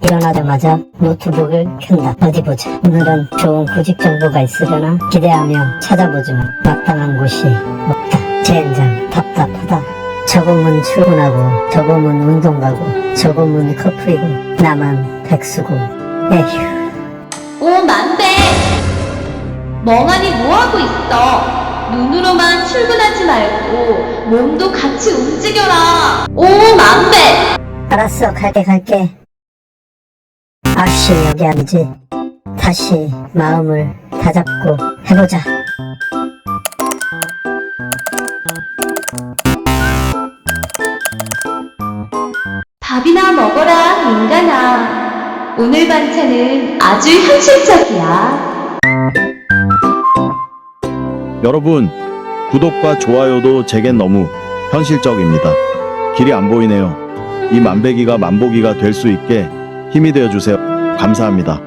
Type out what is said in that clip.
일어나자마자 노트북을 켠다. 어디 보자. 오늘은 좋은 구직 정보가 있으려나 기대하며 찾아보지만 마땅한 곳이 없다. 젠장 답답하다. 저금은 출근하고 저금은 운동 가고 저금은 커플이고 나만 백수고 에휴 오, 만배! 멍하니 뭐하고 있어? 눈으로만 출근하지 말고 몸도 같이 움직여라. 오, 만배! 알았어 갈게 갈게 아씨 여기 아니지 다시 마음을 다잡고 해보자 밥이나 먹어라, 인간아. 오늘 반찬은 아주 현실적이야. 여러분, 구독과 좋아요도 제겐 너무 현실적입니다. 길이 안 보이네요. 이 만배기가 만보기가 될 수 있게 힘이 되어 주세요. 감사합니다.